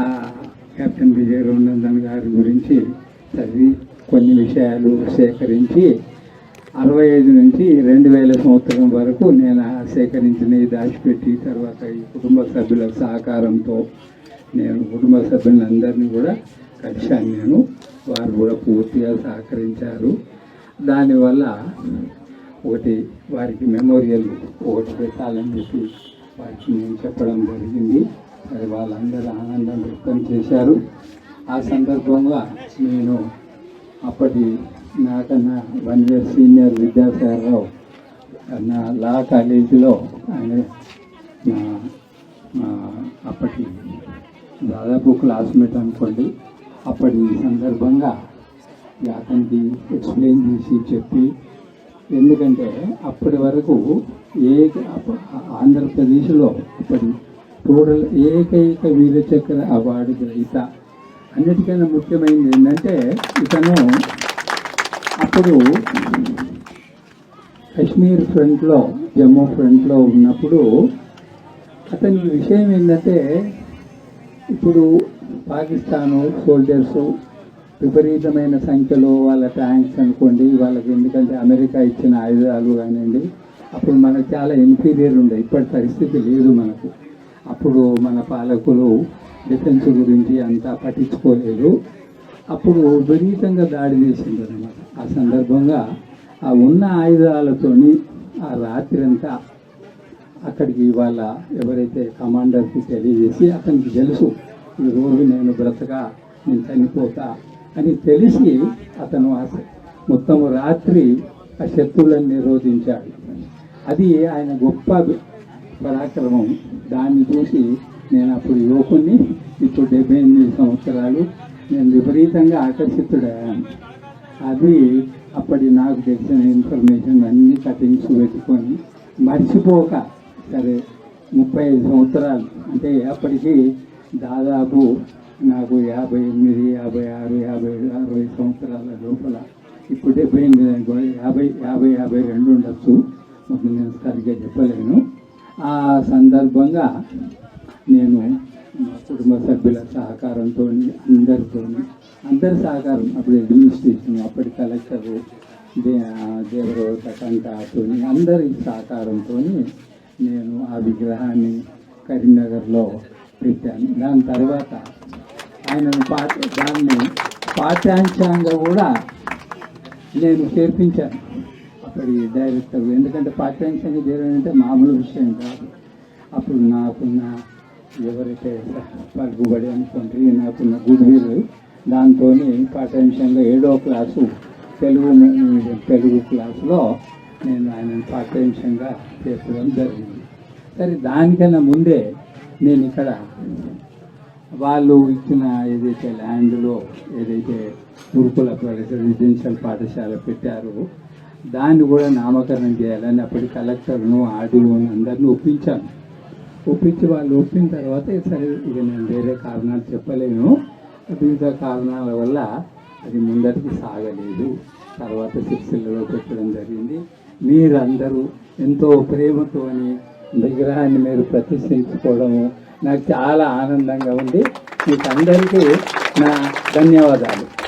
ఆ కెప్టెన్ విజయ రఘునందన్ గారి గురించి చదివి కొన్ని విషయాలు సేకరించి అరవై ఐదు నుంచి రెండు వేల సంవత్సరం వరకు నేను ఆ సేకరించినవి దాచిపెట్టి తర్వాత ఈ కుటుంబ సభ్యుల సహకారంతో నేను కుటుంబ సభ్యులందరినీ కూడా కలిశాను. నేను వారు కూడా పూర్తిగా సహకరించారు. దానివల్ల ఒకటి వారికి మెమోరియల్ ఒకటి పెట్టాలని చెప్పి వారికి నేను చెప్పడం జరిగింది. అది వాళ్ళందరూ ఆనందం చేశారు. ఆ సందర్భంగా నేను అప్పటి నాకన్నా వన్ ఇయర్ సీనియర్ విద్యాసాగరరావు నా లా కాలేజీలో ఆయన అప్పటి దాదాపు క్లాస్మేట్ అనుకోండి. అప్పటి సందర్భంగా అతనికి ఎక్స్ప్లెయిన్ చేసి చెప్పి ఎందుకంటే అప్పటి వరకు ఏ ఆంధ్రప్రదేశ్లో అప్పటి టోటల్ ఏకైక వీరచక్ర అవార్డు గ్రహీత. అన్నిటికైనా ముఖ్యమైనది ఏంటంటే ఇతను అప్పుడు కశ్మీర్ ఫ్రంట్లో జమ్మూ ఫ్రంట్లో ఉన్నప్పుడు అతని విషయం ఏంటంటే ఇప్పుడు పాకిస్తాను సోల్జర్స్ విపరీతమైన సంఖ్యలో వాళ్ళ ట్యాంక్స్ అనుకోండి వాళ్ళకి ఎందుకంటే అమెరికా ఇచ్చిన ఆయుధాలు కానివ్వండి అప్పుడు మనకు చాలా ఇన్ఫీరియర్ ఉండే. ఇప్పటి పరిస్థితి లేదు మనకు. అప్పుడు మన పాలకులు డిఫెన్స్ గురించి అంతా పట్టించుకోలేదు. అప్పుడు విపరీతంగా దాడి చేసింది అనమాట ఆ సందర్భంగా ఆ ఉన్న ఆయుధాలతోని ఆ రాత్రి అంతా అక్కడికి ఇవాళ ఎవరైతే కమాండర్కి తెలియజేసి అతనికి తెలుసు ఈ నేను బ్రతక నేను చనిపోతా అని తెలిసి అతను మొత్తం రాత్రి ఆ శత్రువులను నిరోధించాడు. అది ఆయన గొప్ప పరాక్రమం. దాన్ని చూసి నేను అప్పుడు యువకుని ఇప్పుడు డెబ్బై ఎనిమిది సంవత్సరాలు నేను విపరీతంగా ఆకర్షితుడయ్యాను అది అప్పటి నాకు తెలిసిన ఇన్ఫర్మేషన్ అన్ని కటింగ్స్ పెట్టుకొని మర్చిపోక సరే ముప్పై ఐదు సంవత్సరాలు అంటే అప్పటికి దాదాపు నాకు యాభై ఎనిమిది యాభై ఆరు యాభై ఏడు అరవై సంవత్సరాల లోపల ఇప్పుడు డెబ్బై ఎనిమిది యాభై యాభై యాభై రెండు ఉండొచ్చు. నేను సరిగ్గా చెప్పలేను. ఆ సందర్భంగా నేను మా కుటుంబ సభ్యుల సహకారంతో అందరితో అందరి సహకారం అప్పుడు అడ్మినిస్ట్రేషన్ అప్పటి కలెక్టర్ దే దేవరవత కంటాతో అందరి సహకారంతో నేను ఆ విగ్రహాన్ని కరీంనగర్లో పెట్టాను. దాని తర్వాత ఆయనను పాఠ దాన్ని పాఠ్యాంశంగా కూడా నేను చేర్పించాను. అక్కడి డైరెక్టర్ ఎందుకంటే పాఠ్యాంశంగా చేరడం అంటే మామూలు విషయం కాదు. అప్పుడు నాకున్న ఎవరైతే పరుగుబడి అనుకుంటే నాకున్న గుడ్ విల్ దాంతో పాఠ్యాంశంగా ఏడో క్లాసు తెలుగు మీడియం తెలుగు క్లాసులో నేను ఆయన పాఠ్యాంశంగా చేర్చడం జరిగింది. సరే దానికన్నా ముందే నేను ఇక్కడ వాళ్ళు ఇచ్చిన ఏదైతే ల్యాండ్లో ఏదైతే గురుకుల రెసిడెన్షియల్ పాఠశాల పెట్టారో దాన్ని కూడా నామకరణం చేయాలని అప్పటి కలెక్టర్ను ఆర్డీఓను అందరిని ఒప్పించాను. ఒప్పించి వాళ్ళు ఒప్పిన తర్వాత సరే ఇక నేను వేరే కారణాలు చెప్పలేను. వివిధ కారణాల వల్ల అది ముందరికి సాగలేదు. తర్వాత సిరిసిల్లలో పెట్టడం జరిగింది. మీరందరూ ఎంతో ప్రేమతోని విగ్రహాన్ని మీరు ప్రతిష్ఠించుకోవడము నాకు చాలా ఆనందంగా ఉంది. మీకు అందరికీ నా ధన్యవాదాలు.